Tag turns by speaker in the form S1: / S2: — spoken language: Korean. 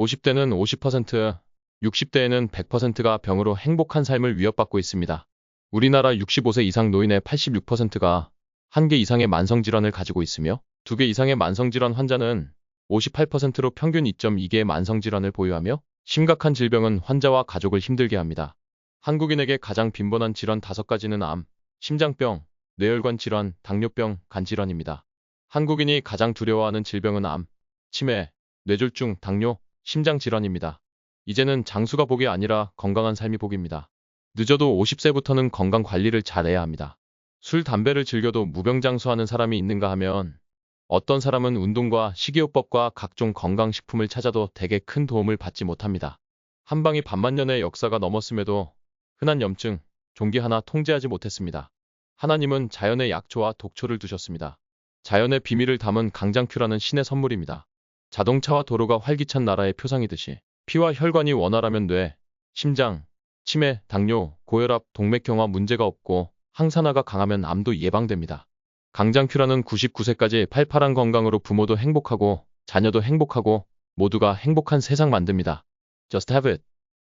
S1: 50대는 50%, 60대에는 100%가 병으로 행복한 삶을 위협받고 있습니다. 우리나라 65세 이상 노인의 86%가 한 개 이상의 만성질환을 가지고 있으며 두 개 이상의 만성질환 환자는 58%로 평균 2.2개의 만성질환을 보유하며 심각한 질병은 환자와 가족을 힘들게 합니다. 한국인에게 가장 빈번한 질환 5가지는 암, 심장병, 뇌혈관 질환, 당뇨병, 간질환입니다. 한국인이 가장 두려워하는 질병은 암, 치매, 뇌졸중, 당뇨, 심장 질환입니다. 이제는 장수가 복이 아니라 건강한 삶이 복입니다. 늦어도 50세부터는 건강 관리를 잘해야 합니다. 술, 담배를 즐겨도 무병장수하는 사람이 있는가 하면 어떤 사람은 운동과 식이요법과 각종 건강식품을 찾아도 대개 큰 도움을 받지 못합니다. 한방이 반만 년의 역사가 넘었음에도 흔한 염증, 종기 하나 통제하지 못했습니다. 하나님은 자연의 약초와 독초를 두셨습니다. 자연의 비밀을 담은 강장큐라는 신의 선물입니다. 자동차와 도로가 활기찬 나라의 표상이듯이 피와 혈관이 원활하면 뇌, 심장, 치매, 당뇨, 고혈압, 동맥경화 문제가 없고 항산화가 강하면 암도 예방됩니다. 강장큐라는 99세까지 팔팔한 건강으로 부모도 행복하고 자녀도 행복하고 모두가 행복한 세상 만듭니다. Just have it.